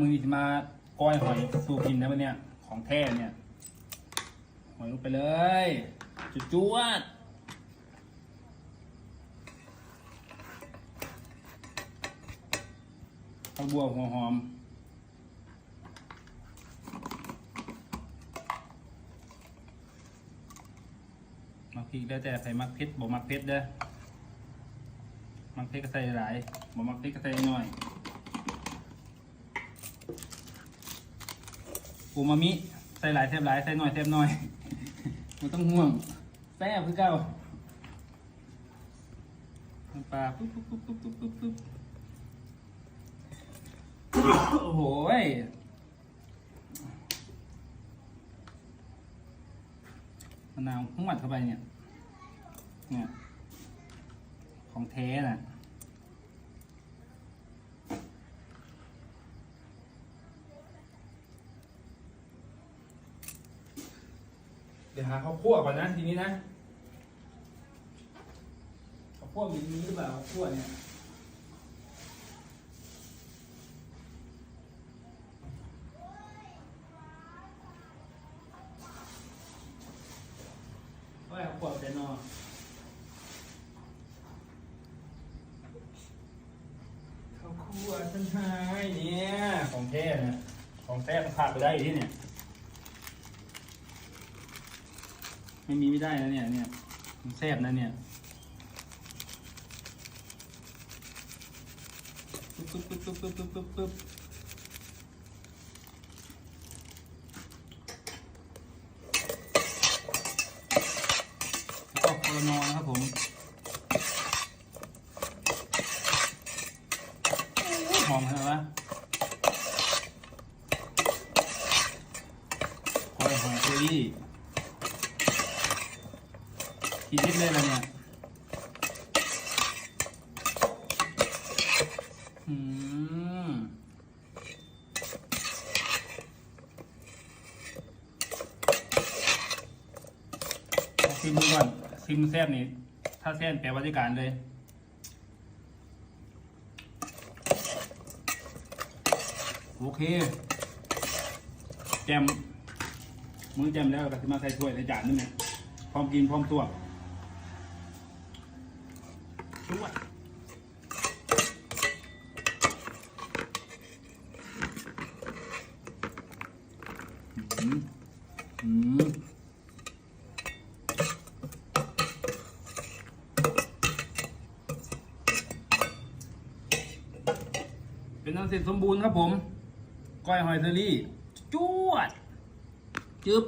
มือจะมาก้อยหอยสูกินนะวันเนี้ยของแท้เนี่ยหอยลงไปเลยจุดจวดข้าวบัวหัวหอมมักพริกได้แต่ใส่มักเผ็ดบ่มักเผ็ดเด้อมักเผ็ดก็ใส่หลายบ่มักเผ็ดก็ใส่น้อย ปูมามิ ใส่หลายแทบหลาย ใส่น้อยแทบน้อยมันต้องห่วงแซ่บคือเก่าน้ำปลาปุ๊บปุ๊บปุ๊บปุ๊บปุ๊บปุ๊บปุ๊บโอ้โหยมะนาวหวดเข้าไปเนี่ย เนี่ย ของแท้น่ะ ดี๋ยวหาข้าวคั่วก่อนนะทีนี้นะข้าวคั่วมีนี้หรือเปล่าข้าวคั่วเนี่ยว่าข้าวคั่วแต่นอข้าวคั่วฉันหายเนี่ยของแท้นี่ยของแท้มันขาดไปได้ที่เนี่ย ไม่มีไม่ได้นะเนี่ยเนี่ยมันแซ่บนะเนี่ยปึ๊บปึ๊บปึ๊บปึ๊บปึ๊บปึ๊บปึ๊บแล้วก็โคโรนอนะครับผมหอมขนาดวะคอยหอยเชอรี่ กี่ลิตรเลยล่ะเนี่ยอืมเอาซิมดูก่อนซิมแซ่บนี่ ถ้าแซ่บแปลว่าได้การเลยโอเค แจม มือแจมแล้วก็จะมาใส่ถ้วยใส่จานนี่ไงพร้อมกินพร้อมตัว จวดอืมอืมเป็นอันเสร็จสมบูรณ์ครับผม ก้อยหอยเทอรี่จวด จึ๊บ